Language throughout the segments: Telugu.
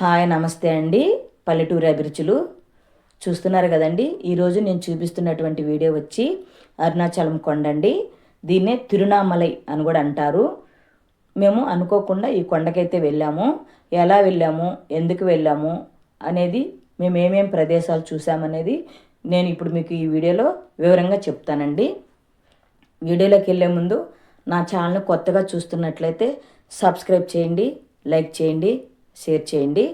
హాయ్ నమస్తే అండి. పల్లెటూరు అభిరుచులు చూస్తున్నారు కదండి. ఈరోజు నేను చూపిస్తున్నటువంటి వీడియో వచ్చి అరుణాచలం కొండ అండి. దీన్నే తిరునామలై అని కూడా అంటారు. మేము అనుకోకుండా ఈ కొండకైతే వెళ్ళాము. ఎలా వెళ్ళాము? ఎందుకు వెళ్ళాము? అనేది మేము ఏమేం ప్రదేశాలు చూసామనేది నేను ఇప్పుడు మీకు ఈ వీడియోలో వివరంగా చెప్తానండి. వీడియోలోకి వెళ్ళే ముందు నా ఛానల్ కొత్తగా చూస్తున్నట్లయితే సబ్స్క్రైబ్ చేయండి లైక్ చేయండి షేర్ చేయండి.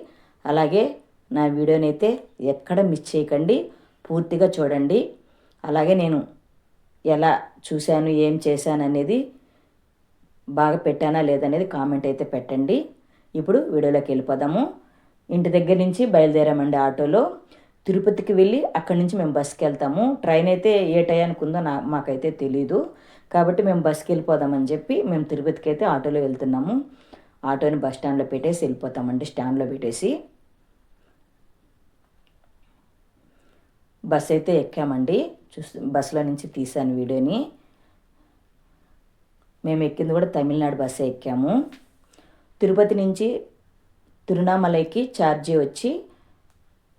అలాగే నా వీడియోని అయితే ఎక్కడ మిస్ చేయకండి. పూర్తిగా చూడండి. అలాగే నేను ఎలా చూశాను ఏం చేశాను అనేది బాగా పెట్టానా లేదనేది కామెంట్ అయితే పెట్టండి. ఇప్పుడు వీడియోలోకి వెళ్ళిపోదాము. ఇంటి దగ్గర నుంచి బయలుదేరామండి ఆటోలో. తిరుపతికి వెళ్ళి అక్కడి నుంచి మేము బస్కి వెళ్తాము. ట్రైన్ అయితే ఏ టయానికి ఉందో నా మాకైతే తెలీదు. కాబట్టి మేము బస్కి వెళ్ళిపోదామని చెప్పి మేము తిరుపతికి అయితే ఆటోలో వెళ్తున్నాము. ఆటోని బస్ స్టాండ్లో పెట్టేసి వెళ్ళిపోతామండి స్టాండ్లో పెట్టేసి. బస్ అయితే ఎక్కామండి చూసి బస్సులో నుంచి తీసాను వీడియోని. మేము ఎక్కింది కూడా తమిళనాడు బస్సు ఎక్కాము. తిరుపతి నుంచి తిరునామలైకి ఛార్జీ వచ్చి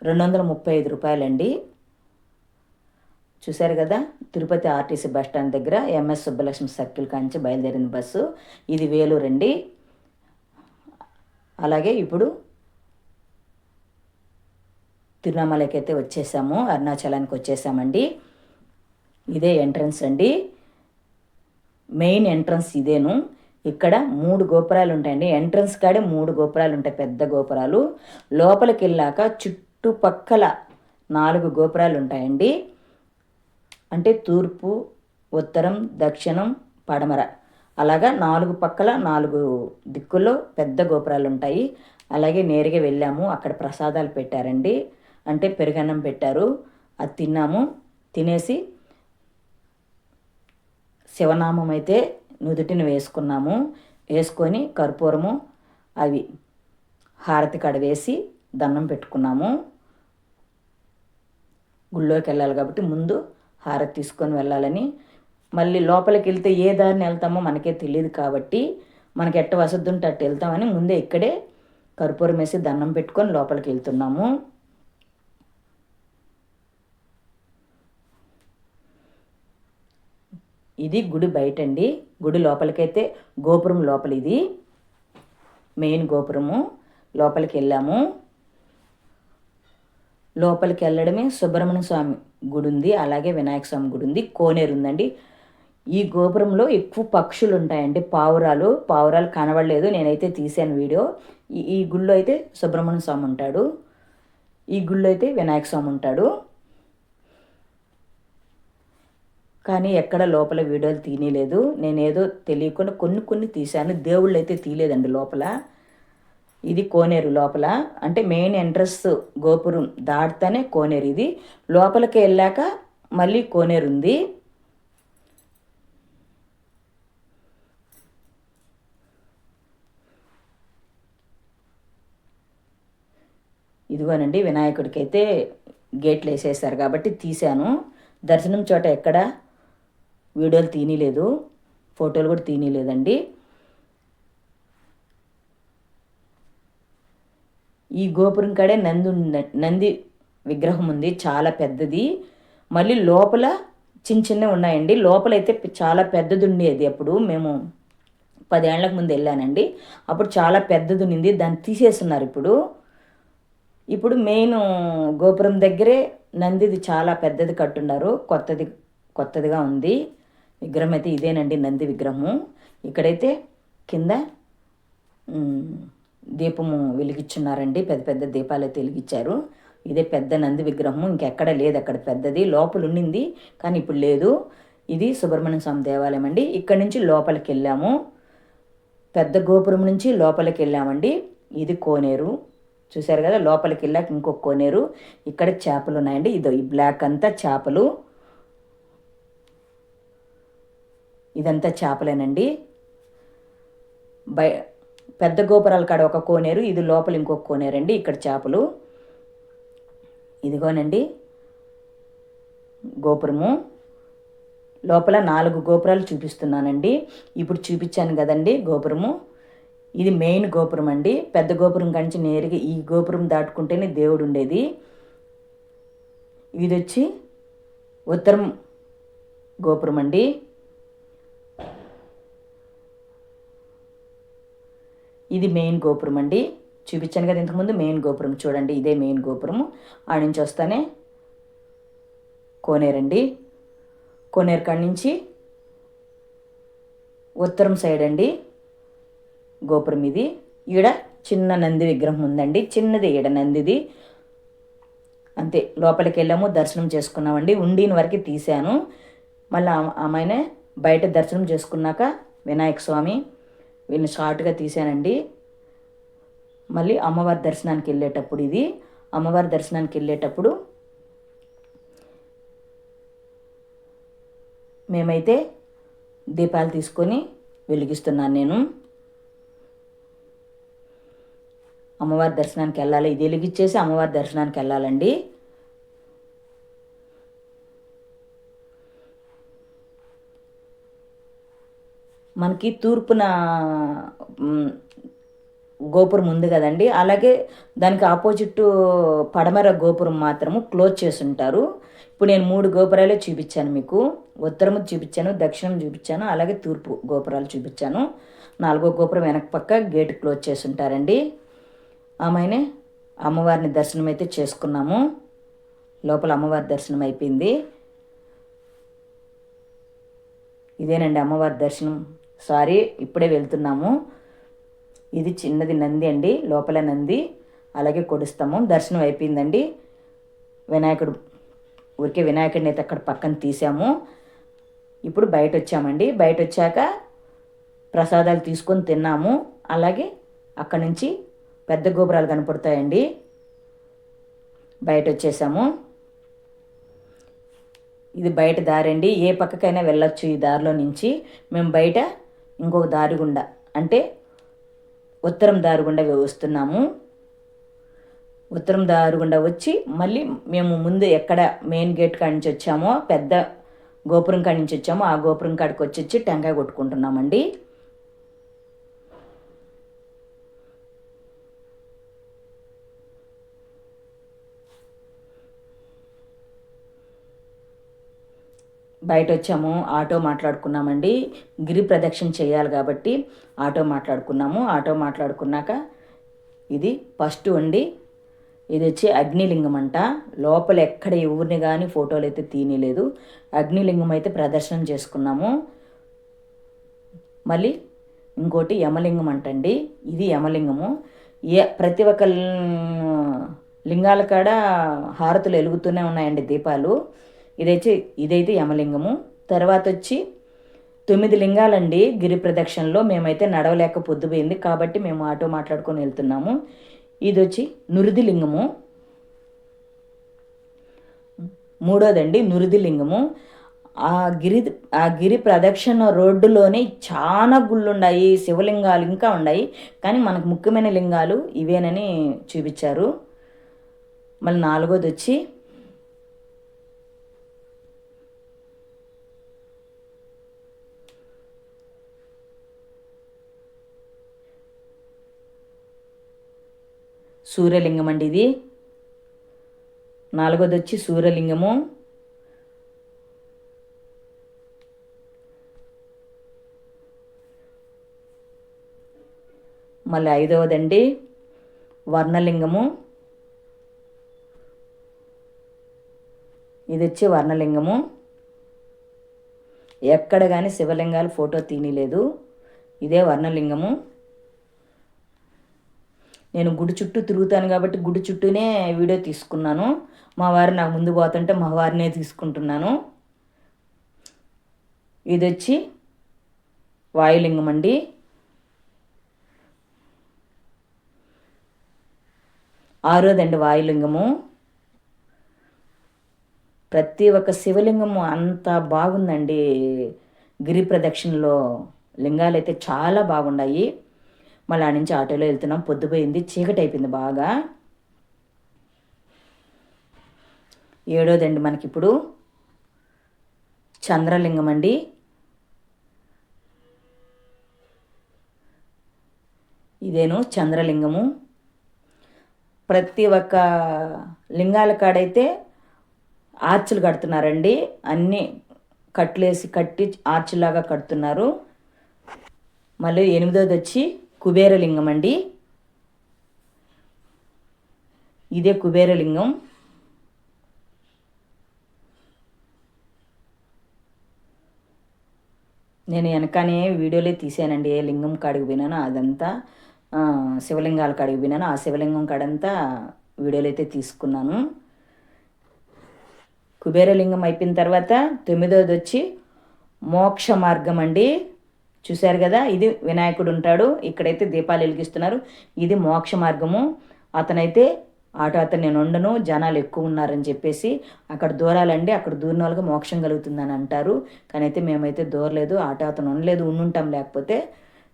రెండు వందల ముప్పై ఐదు రూపాయలండి. చూశారు కదా తిరుపతి ఆర్టీసీ బస్ స్టాండ్ దగ్గర ఎంఎస్ సుబ్బలక్ష్మి సర్కిల్ కాంచి బయలుదేరిన బస్సు. ఇది వేలూరండి. అలాగే ఇప్పుడు తిరునామలకి అయితే వచ్చేసాము అరుణాచలానికి వచ్చేసామండి. ఇదే ఎంట్రన్స్ అండి. మెయిన్ ఎంట్రన్స్ ఇదేను. ఇక్కడ మూడు గోపురాలు ఉంటాయండి. ఎంట్రన్స్ కాడే మూడు గోపురాలు ఉంటాయి పెద్ద గోపురాలు. లోపలికి వెళ్ళాక చుట్టుపక్కల నాలుగు గోపురాలు ఉంటాయండి. అంటే తూర్పు ఉత్తరం దక్షిణం పడమర. అలాగా నాలుగు పక్కల నాలుగు దిక్కుల్లో పెద్ద గోపురాలు ఉంటాయి అలాగే నేరుగా వెళ్ళాము. అక్కడ ప్రసాదాలు పెట్టారండి. అంటే పెరుగన్నం పెట్టారు. అది తిన్నాము. తినేసి శివనామం అయితే నుదుటిని వేసుకున్నాము. వేసుకొని కర్పూరము అవి హారతి కడ వేసి దండం పెట్టుకున్నాము. గుళ్ళోకి వెళ్ళాలి కాబట్టి ముందు హారతి తీసుకొని వెళ్ళాలని మళ్ళీ లోపలికి వెళ్తే ఏ దారిని వెళ్తామో మనకే తెలియదు కాబట్టి మనకి ఎట్ట వసతి ఉంటే అట్టు వెళ్తామని ముందే ఇక్కడే కర్పూరం వేసి దండం పెట్టుకొని లోపలికి వెళ్తున్నాము ఇది గుడి బయట అండి గుడి లోపలికైతే గోపురం లోపల ఇది. మెయిన్ గోపురము. లోపలికి వెళ్ళాము లోపలికి వెళ్ళడమే సుబ్రహ్మణ్య స్వామి గుడి ఉంది అలాగే వినాయక స్వామి గుడి ఉంది కోనేరు ఉందండి ఈ గోపురంలో ఎక్కువ పక్షులు ఉంటాయండి పావురాలు పావురాలు కనబడలేదు. నేనైతే తీసాను వీడియో. ఈ ఈ గుళ్ళో అయితే సుబ్రహ్మణ్య స్వామి ఉంటాడు. ఈ గుళ్ళో అయితే వినాయక స్వామి ఉంటాడు. కానీ ఎక్కడ లోపల వీడియోలు తీయలేదు. నేనేదో తెలియకుండా కొన్ని కొన్ని తీశాను. దేవుళ్ళు అయితే తీయలేదండి లోపల. ఇది కోనేరు లోపల. అంటే మెయిన్ ఎంట్రన్స్ గోపురం దాటితేనే కోనేరు ఇది. లోపలికి వెళ్ళాక మళ్ళీ కోనేరు ఉంది ఇదిగోనండి వినాయకుడికి అయితే గేట్లు వేసేసారు కాబట్టి తీశాను. దర్శనం చోట ఎక్కడ వీడియోలు తీయలేదు ఫోటోలు కూడా తీయలేదండి ఈ గోపురం కాడే నంది నంది విగ్రహం ఉంది చాలా పెద్దది. మళ్ళీ లోపల చిన్న చిన్నవి ఉన్నాయండి. లోపల అయితే చాలా పెద్దది ఉండేది అప్పుడు. మేము పదేళ్ళకు ముందు వెళ్ళానండి. అప్పుడు చాలా పెద్దది ఉండింది. దాన్ని తీసేస్తున్నారు ఇప్పుడు. ఇప్పుడు మెయిన్ గోపురం దగ్గరే నందిది చాలా పెద్దది కట్టున్నారు. కొత్తది కొత్తదిగా ఉంది. విగ్రహం అయితే ఇదేనండి నంది విగ్రహము. ఇక్కడైతే కింద దీపము వెలిగించున్నారండి పెద్ద పెద్ద దీపాలు అయితే వెలిగించారు ఇదే పెద్ద నంది విగ్రహము. ఇంకెక్కడ లేదు. అక్కడ పెద్దది. లోపల ఉండింది కానీ ఇప్పుడు లేదు. ఇది సుబ్రహ్మణ్య స్వామి దేవాలయం అండి. ఇక్కడ నుంచి లోపలికి వెళ్ళాము పెద్ద గోపురం నుంచి లోపలికి వెళ్ళామండి ఇది కోనేరు. చూశారు కదా లోపలికి వెళ్ళాక ఇంకొక కోనేరు. ఇక్కడ చేపలు ఉన్నాయండి. ఇదో ఈ బ్లాక్ అంతా చేపలు. ఇదంతా చేపలేనండి. బయ పెద్ద గోపురాల కాడ ఒక కోనేరు ఇది లోపల ఇంకొక కోనేరు అండి ఇక్కడ చేపలు. ఇదిగోనండి. గోపురము. లోపల నాలుగు గోపురాలు చూపిస్తున్నానండి. ఇప్పుడు చూపించాను కదండి గోపురము. ఇది మెయిన్ గోపురం అండి. పెద్ద గోపురం కంచి నేరుగా ఈ గోపురం దాటుకుంటేనే దేవుడు ఉండేది. ఇది వచ్చి ఉత్తరం గోపురం అండి. ఇది మెయిన్ గోపురం అండి. చూపించాను కదా ఇంతకుముందు మెయిన్ గోపురం చూడండి. ఇదే మెయిన్ గోపురం ఆడ నుంచి వస్తానే కోనేరండి కోనేరు కాడి నుంచి ఉత్తరం సైడ్ అండి. గోపురం ఇది. ఈడ చిన్న నంది విగ్రహం ఉందండి. చిన్నది ఈడ నందిది. అంతే లోపలికి వెళ్ళాము దర్శనం చేసుకున్నామండి. ఉండిన వరకు తీశాను. మళ్ళీ ఆమెనే బయట దర్శనం చేసుకున్నాక వినాయక స్వామి వీళ్ళని షార్ట్గా తీశానండి. మళ్ళీ అమ్మవారి దర్శనానికి వెళ్ళేటప్పుడు ఇది. అమ్మవారి దర్శనానికి వెళ్ళేటప్పుడు మేమైతే దీపాలు తీసుకొని వెలిగిస్తున్నాను నేను. అమ్మవారి దర్శనానికి వెళ్ళాలి. ఇది వెలిగిచ్చేసి అమ్మవారి దర్శనానికి వెళ్ళాలండి. మనకి తూర్పున గోపురం ఉంది కదండి. అలాగే దానికి ఆపోజిట్ పడమర గోపురం మాత్రము క్లోజ్ చేసి ఉంటారు. ఇప్పుడు నేను మూడు గోపురాలే చూపించాను మీకు. ఉత్తరము చూపించాను దక్షిణం చూపించాను అలాగే తూర్పు గోపురాలు చూపించాను. నాలుగో గోపురం వెనక పక్క గేట్ క్లోజ్ చేసి ఉంటారండి. ఆమెనే అమ్మవారిని దర్శనం అయితే చేసుకున్నాము. లోపల అమ్మవారి దర్శనం అయిపోయింది ఇదేనండి అమ్మవారి దర్శనం. సారీ ఇప్పుడే వెళ్తున్నాము. ఇది చిన్నది నంది అండి లోపల నంది. అలాగే కొడుస్తాము. దర్శనం అయిపోయిందండి వినాయకుడు ఊరికే వినాయకుడిని అయితే అక్కడ పక్కన తీసాము. ఇప్పుడు బయట వచ్చామండి బయట వచ్చాక ప్రసాదాలు తీసుకొని తిన్నాము. అలాగే అక్కడ నుంచి పెద్ద గోపురాలు కనపడతాయండి. బయట వచ్చేసాము ఇది బయట దారి అండి ఏ పక్కకైనా వెళ్ళొచ్చు ఈ దారిలో నుంచి. మేము బయట ఇంకొక దారి గుండా అంటే ఉత్తరం దారి గుండా వస్తున్నాము. ఉత్తరం దారి గుండా వచ్చి మళ్ళీ మేము ముందు ఎక్కడ మెయిన్ గేట్ కాడి నుంచి వచ్చామో పెద్ద గోపురం కాడి నుంచి వచ్చామో ఆ గోపురం కాడికి వచ్చి వచ్చి టెంకాయ కొట్టుకుంటున్నామండి. బయట వచ్చాము ఆటో మాట్లాడుకున్నామండి. గిరి ప్రదక్షిణ చేయాలి కాబట్టి ఆటో మాట్లాడుకున్నాము. ఆటో మాట్లాడుకున్నాక ఇది ఫస్ట్ అండి ఇది వచ్చి అగ్నిలింగం అంట. లోపల ఎక్కడ ఎవరిని కానీ ఫోటోలు అయితే తీయలేదు అగ్నిలింగం అయితే ప్రదర్శనం చేసుకున్నాము. మళ్ళీ ఇంకోటి యమలింగం అంటండి. ఇది యమలింగము. ఏ ప్రతి ఒక్క లింగాల కాడ హారతులు వెలుగుతూనే ఉన్నాయండి దీపాలు. ఇదైతే ఇదైతే యమలింగము. తర్వాత వచ్చి తొమ్మిది లింగాలండి గిరి ప్రదక్షిణలో. మేమైతే నడవలేక పొద్దుపోయింది కాబట్టి మేము ఆటో మాట్లాడుకొని వెళ్తున్నాము. ఇది వచ్చి నురిది లింగము. మూడోదండి నురిది లింగము. ఆ గిరి ఆ గిరి ప్రదక్షిణ రోడ్డులోనే చాలా గుళ్ళు శివలింగాలు ఇంకా ఉన్నాయి కానీ మనకు ముఖ్యమైన లింగాలు ఇవేనని చూపించారు. మళ్ళీ నాలుగోది వచ్చి సూర్యలింగం అండి ఇది. నాలుగోది వచ్చి సూర్యలింగము. మళ్ళీ ఐదవదండి వర్ణలింగము. ఇది వచ్చి వర్ణలింగము. ఎక్కడ కానీ శివలింగాలు ఫోటో తీయలేదు ఇదే వర్ణలింగము. నేను గుడి చుట్టూ తిరుగుతాను కాబట్టి గుడి చుట్టూనే వీడియో తీసుకున్నాను. మా వారు నాకు ముందు పోతుంటే మా వారినే తీసుకుంటున్నాను. ఇది వచ్చి వాయులింగం అండి. ఆరోదండి వాయులింగము. ప్రతి ఒక్క శివలింగము అంత బాగుందండి. గిరి ప్రదక్షిణలో లింగాలు అయితే చాలా బాగున్నాయి మళ్ళీ నుంచి ఆటోలో వెళ్తున్నాం. పొద్దుపోయింది చీకటి అయిపోయింది బాగా. ఏడోదండి మనకిప్పుడు. చంద్రలింగం అండి. ఇదేను చంద్రలింగము. ప్రతి ఒక్క లింగాల కాడైతే ఆర్చులు కడుతున్నారండి. అన్నీ కట్లేసి కట్టి ఆర్చులాగా కడుతున్నారు. మళ్ళీ ఎనిమిదోది వచ్చి కుబేరలింగం అండి. ఇదే కుబేరలింగం. నేను వెనకనే వీడియోలే తీసానండి ఏ లింగం కాడికి పోయినానో అదంతా. శివలింగాల కాడికి పోయినాను ఆ శివలింగం కాడంతా వీడియోలు అయితే తీసుకున్నాను. కుబేరలింగం అయిపోయిన తర్వాత తొమ్మిదోది వచ్చి మోక్ష మార్గం అండి. చూశారు కదా ఇది వినాయకుడు ఉంటాడు ఇక్కడైతే దీపాలు వెలిగిస్తున్నారు. ఇది మోక్ష మార్గము. అతనైతే ఆటో అతను నేను ఉండను జనాలు ఎక్కువ ఉన్నారని చెప్పేసి అక్కడ దూరాలండి అక్కడ దూరిన వాళ్ళకి మోక్షం కలుగుతుందని అంటారు. కానీ అయితే మేమైతే దూరలేదు ఆటో అతను ఉండలేదు ఉండుంటాం. లేకపోతే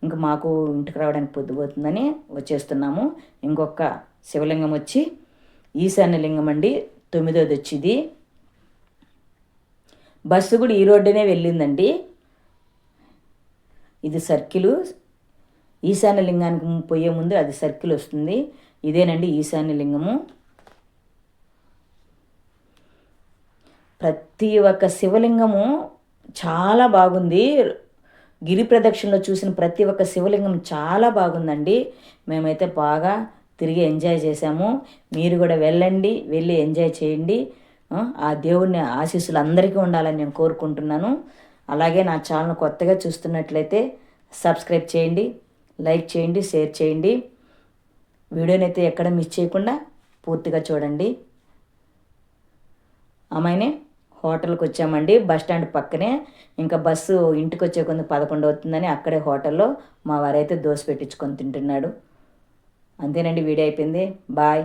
ఇంక మాకు ఇంటికి రావడానికి పొద్దుపోతుందని వచ్చేస్తున్నాము. ఇంకొక శివలింగం వచ్చి ఈశాన్య లింగం అండి తొమ్మిదోది వచ్చింది. బస్సు కూడా ఈ రోడ్డునే వెళ్ళిందండి. ఇది సర్కిల్. ఈశాన్య లింగానికి పోయే ముందు అది సర్కిల్ వస్తుంది. ఇదేనండి ఈశాన్య లింగము ప్రతి ఒక్క శివలింగము చాలా బాగుంది. గిరి ప్రదక్షిణలో చూసిన ప్రతి ఒక్క శివలింగం చాలా బాగుందండి. మేమైతే బాగా తిరిగి ఎంజాయ్ చేశాము. మీరు కూడా వెళ్ళండి వెళ్ళి ఎంజాయ్ చేయండి. ఆ దేవుడిని ఆశీస్సులు అందరికీ ఉండాలని నేను కోరుకుంటున్నాను. అలాగే నా ఛానల్ కొత్తగా చూస్తున్నట్లయితే సబ్స్క్రైబ్ చేయండి లైక్ చేయండి షేర్ చేయండి. వీడియోని అయితే ఎక్కడ మిస్ చేయకుండా పూర్తిగా చూడండి. అమ్మాయిని హోటల్కి వచ్చామండి. బస్ స్టాండ్ పక్కనే. ఇంకా బస్సు ఇంటికి వచ్చే కొంత పదకొండు అవుతుందని అక్కడే హోటల్లో మా వారైతే దోశ పెట్టించుకొని తింటున్నాడు. అంతేనండి వీడియో అయిపోయింది. బాయ్.